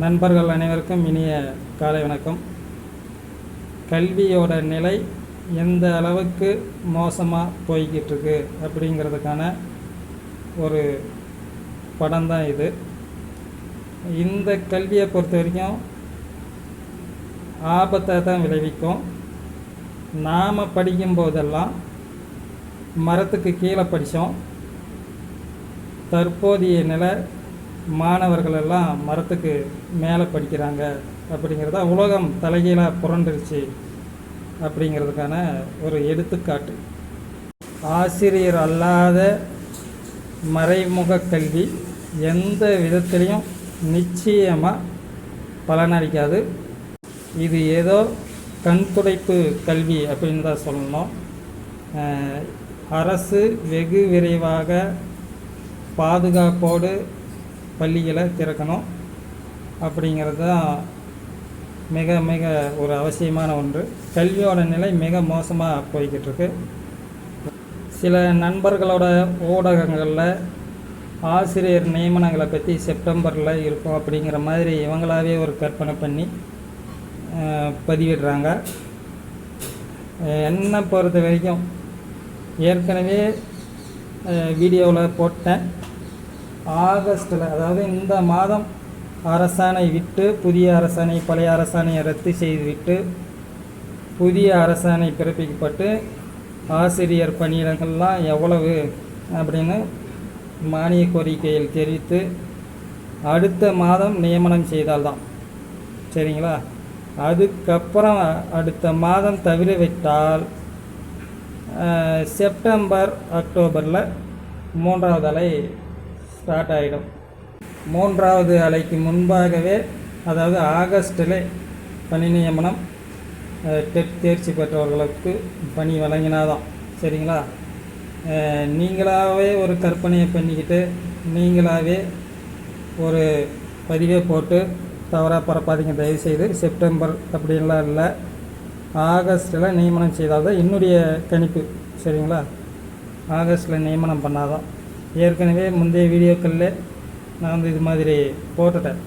நண்பர்கள் அனைவருக்கும் இனிய காலை வணக்கம். கல்வியோட நிலை எந்த அளவுக்கு மோசமாக போய்கிட்டு இருக்கு அப்படிங்கிறதுக்கான ஒரு படம் தான் இது. இந்த கல்வியை பொறுத்த வரைக்கும் ஆபத்தை தான் விளைவிக்கும். நாம் படிக்கும்போதெல்லாம் மரத்துக்கு கீழே படித்தோம். தற்போதைய நிலை மாணவர்கள் எல்லாம் மரத்துக்கு மேலே படிக்கிறாங்க அப்படிங்கிறத உலகம் தலைகீழாக புரண்டுருச்சு அப்படிங்கிறதுக்கான ஒரு எடுத்துக்காட்டு. ஆசிரியர் அல்லாத மறைமுக கல்வி எந்த விதத்திலையும் நிச்சயமாக பலனளிக்காது. இது ஏதோ கண் துடைப்பு கல்வி அப்படின்னு தான் சொல்லணும். அரசு வெகு விரைவாக பாதுகாப்போடு பள்ளிகளை திறக்கணும் அப்படிங்கிறது தான் மிக மிக ஒரு அவசியமான ஒன்று. கல்வியோட நிலை மிக மோசமாக போய்கிட்டு இருக்கு சில நண்பர்களோட ஊடகங்களில் ஆசிரியர் நியமனங்களை பற்றி செப்டம்பரில் இருக்கும் அப்படிங்கிற மாதிரி இவங்களாவே ஒரு கற்பனை பண்ணி பதிவிடுறாங்க. என்னை பொறுத்த வரைக்கும் ஏற்கனவே வீடியோவில் போட்டேன். ஆகஸ்ட்டில் அதாவது இந்த மாதம் அரசாணை விட்டு புதிய அரசாணை பழைய அரசாணையை ரத்து செய்துவிட்டு புதிய அரசாணை பிறப்பிக்கப்பட்டு ஆசிரியர் பணியிடங்கள்லாம் எவ்வளவு அப்படின்னு மானிய கோரிக்கையில் தெரிவித்து அடுத்த மாதம் நியமனம் செய்தால்தான். சரிங்களா? அதுக்கப்புறம் அடுத்த மாதம் தவிர விட்டால் செப்டம்பர் அக்டோபரில் மூன்றாவது அலை ஸ்டார்ட் ஆகிடும் மூன்றாவது அலைக்கு முன்பாகவே அதாவது ஆகஸ்டில் பணி நியமனம் டெட் தேர்ச்சி பெற்றவர்களுக்கு பணி வழங்கினாதான். சரிங்களா? நீங்களாகவே ஒரு கற்பனையை பண்ணிக்கிட்டு நீங்களாகவே ஒரு பதிவை போட்டு தவறாக பரப்பாதீங்க. தயவுசெய்து செப்டம்பர் அப்படின்லாம் இல்லை. ஆகஸ்ட்டில் நியமனம் செய்தால் தான் என்னுடைய கணிப்பு. சரிங்களா? ஆகஸ்ட்டில் நியமனம் பண்ணாதான். ஏற்கனவே முந்தைய வீடியோக்களில் நான் வந்து இது மாதிரி போட்டுட்டேன்.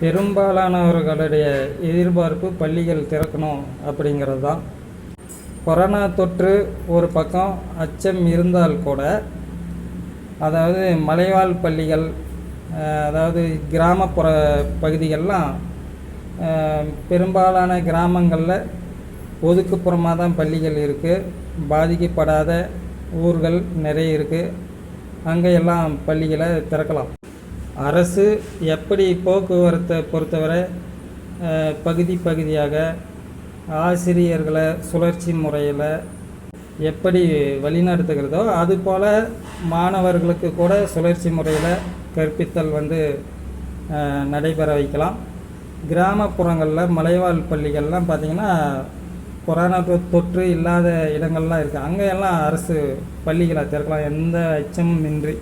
பெரும்பாலானவர்களுடைய எதிர்பார்ப்பு பள்ளிகள் திறக்கணும் அப்படிங்கிறது தான் கொரோனா தொற்று ஒரு பக்கம் அச்சம் இருந்தால் கூட அதாவது மலைவாழ் பள்ளிகள் அதாவது கிராமப்புற பகுதிகள்லாம் பெரும்பாலான கிராமங்களில் ஒதுக்குப்புறமாக தான் பள்ளிகள் இருக்குது பாதிக்கப்படாத ஊர்கள் நிறைய இருக்குது அங்கே எல்லாம் பள்ளிகளை திறக்கலாம். அரசு எப்படி போக்குவரத்தை பொறுத்தவரை பகுதி பகுதியாக ஆசிரியர்களை சுழற்சி முறையில் எப்படி வழிநடத்துகிறதோ அதுபோல் மாணவர்களுக்கு கூட சுழற்சி முறையில் கற்பித்தல் வந்து நடைபெற வைக்கலாம். கிராமப்புறங்களில் மலைவாழ் பள்ளிகள்லாம் பார்த்திங்கன்னா கொரோனா தொற்று இல்லாத இடங்கள்லாம் இருக்குது அங்கே எல்லாம் அரசு பள்ளிகளை திறக்கலாம். எந்த அச்சமும் இன்றி.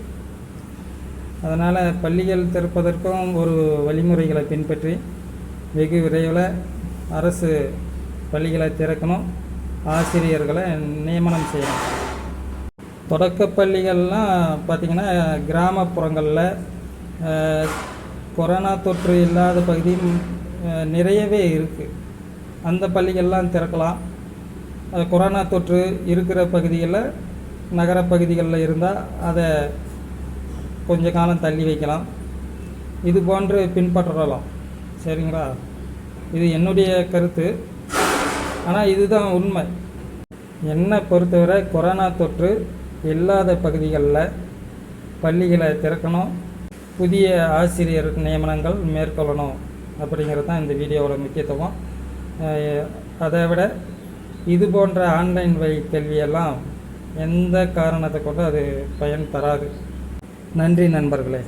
அதனால் பள்ளிகள் திறப்பதற்கும் ஒரு வழிமுறைகளை பின்பற்றி வெகு விரைவில் அரசு பள்ளிகளை திறக்கணும். ஆசிரியர்களை நியமனம் செய்யணும். தொடக்க பள்ளிகள்லாம் பார்த்திங்கன்னா கிராமப்புறங்களில் கொரோனா தொற்று இல்லாத பகுதி நிறையவே இருக்குது அந்த பள்ளிகள்லாம் திறக்கலாம். அது கொரோனா தொற்று இருக்கிற பகுதிகளில் நகர பகுதிகளில் இருந்தால் அதை கொஞ்ச காலம் தள்ளி வைக்கலாம். இது போன்று பின்பற்றலாம். சரிங்களா? இது என்னுடைய கருத்து. ஆனால் இதுதான் உண்மை. என்னை பொறுத்தவரை கொரோனா தொற்று இல்லாத பகுதிகளில் பள்ளிகளை திறக்கணும். புதிய ஆசிரியர் நியமனங்கள் மேற்கொள்ளணும். அப்படிங்கிறது தான் இந்த வீடியோவோட முக்கியத்துவம். அதை விட இது போன்ற ஆன்லைன் வழி கல்வியெல்லாம் எந்த காரணத்தை கொண்டு அது பயன் தராது. நன்றி நண்பர்களே.